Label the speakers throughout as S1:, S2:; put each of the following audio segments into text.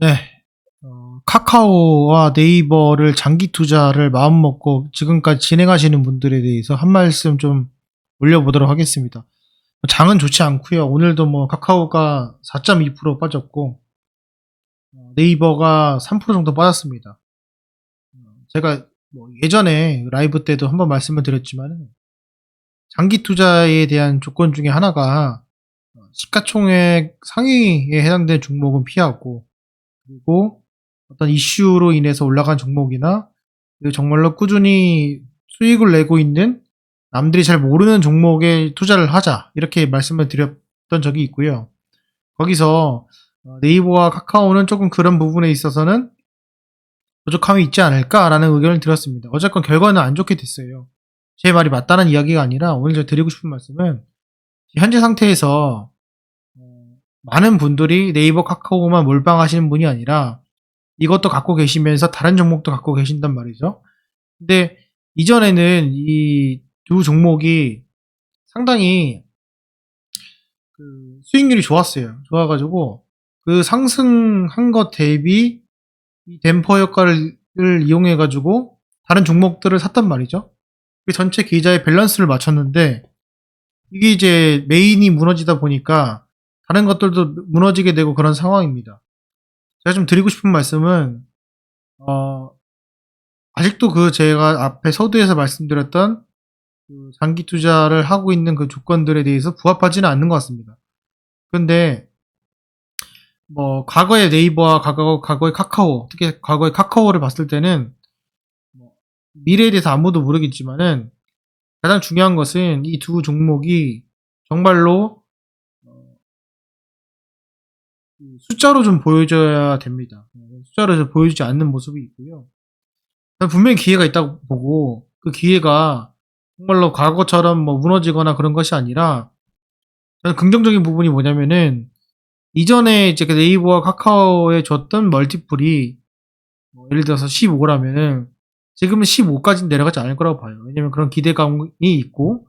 S1: 네. 어, 카카오와 네이버를 장기 투자를 마음먹고 지금까지 진행하시는 분들에 대해서 한 말씀 좀 올려보도록 하겠습니다. 장은 좋지 않고요. 오늘도 뭐 카카오가 4.2% 빠졌고 어, 네이버가 3% 정도 빠졌습니다. 어, 제가 뭐 예전에 라이브 때도 한번 말씀을 드렸지만 장기 투자에 대한 조건 중에 하나가 어, 시가총액 상위에 해당되는 종목은 피하고 그리고 어떤 이슈로 인해서 올라간 종목이나 정말로 꾸준히 수익을 내고 있는 남들이 잘 모르는 종목에 투자를 하자 이렇게 말씀을 드렸던 적이 있고요. 거기서 어, 네이버와 카카오는 조금 그런 부분에 있어서는 부족함이 있지 않을까라는 의견을 드렸습니다. 어쨌건 결과는 안 좋게 됐어요. 제 말이 맞다는 이야기가 아니라 오늘 제가 드리고 싶은 말씀은 현재 상태에서 어, 많은 분들이 네이버 카카오만 몰빵하시는 분이 아니라 이것도 갖고 계시면서 다른 종목도 갖고 계신단 말이죠. 근데 이전에는 이 두 종목이 상당히 그 수익률이 좋았어요. 좋아가지고 그 상승한 것 대비 이 댐퍼 효과를 이용해가지고 다른 종목들을 샀단 말이죠. 그 전체 계좌의 밸런스를 맞췄는데 이게 이제 메인이 무너지다 보니까 다른 것들도 무너지게 되고 그런 상황입니다. 제가 좀 드리고 싶은 말씀은 어 아직도 그 제가 앞에 서두에서 말씀드렸던 그 장기 투자를 하고 있는 그 조건들에 대해서 부합하지는 않는 것 같습니다. 그런데 뭐 과거의 네이버와 과거 과거의 카카오 특히 과거의 카카오를 봤을 때는 뭐 미래에 대해서 아무도 모르겠지만은 가장 중요한 것은 이 두 종목이 정말로 숫자로 좀 보여줘야 됩니다. 숫자로 좀 보여주지 않는 모습이 있고요. 분명히 기회가 있다고 보고 그 기회가 정말로 과거처럼 뭐 무너지거나 그런 것이 아니라 저는 긍정적인 부분이 뭐냐면은 이전에 이제 그 네이버와 카카오에 줬던 멀티플이 뭐 예를 들어서 15라면은 지금은 15까지 내려가지 않을 거라고 봐요. 왜냐면 그런 기대감이 있고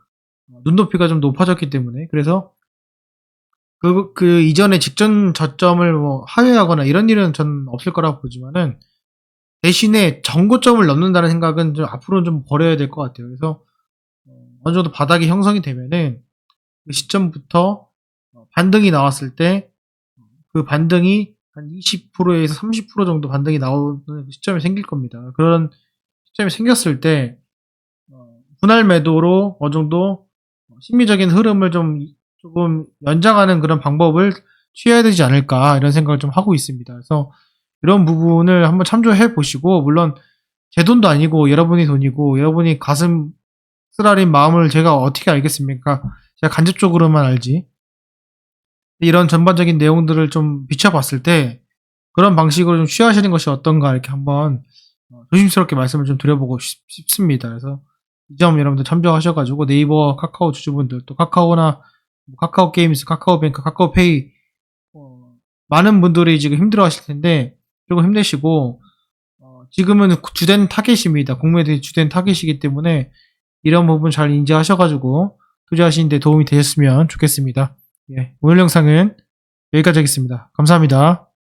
S1: 어, 눈높이가 좀 높아졌기 때문에 그래서 그, 그 이전에 직전 저점을 뭐 하회하거나 이런 일은 전 없을 거라고 보지만은 대신에 정고점을 넘는다는 생각은 좀 앞으로는 좀 버려야 될 것 같아요. 그래서 어, 어느 정도 바닥이 형성이 되면은 그 시점부터 어, 반등이 나왔을 때 그 반등이 한 20%에서 30% 정도 반등이 나오는 시점이 생길 겁니다. 그런 시점이 생겼을 때 어, 분할 매도로 어느 정도 심리적인 흐름을 좀 조금 연장하는 그런 방법을 취해야 되지 않을까 이런 생각을 좀 하고 있습니다. 그래서 이런 부분을 한번 참조해 보시고 물론 제 돈도 아니고 여러분이 돈이고 여러분이 가슴 쓰라린 마음을 제가 어떻게 알겠습니까? 제가 간접적으로만 알지. 이런 전반적인 내용들을 좀 비춰봤을 때 그런 방식으로 좀 취하시는 것이 어떤가 이렇게 한번 어, 조심스럽게 말씀을 좀 드려보고 싶, 싶습니다. 그래서 이 점 여러분들 참조하셔가지고 네이버, 카카오 주주분들 또 카카오나 뭐 카카오 게임스, 카카오뱅크, 카카오페이 어, 많은 분들이 지금 힘들어하실 텐데 조금 힘내시고 어, 지금은 주된 타겟입니다. 공매들이 주된 타겟이기 때문에 이런 부분 잘 인지하셔가지고 투자하시는데 도움이 되셨으면 좋겠습니다. 예, 오늘 영상은 여기까지 하겠습니다. 감사합니다.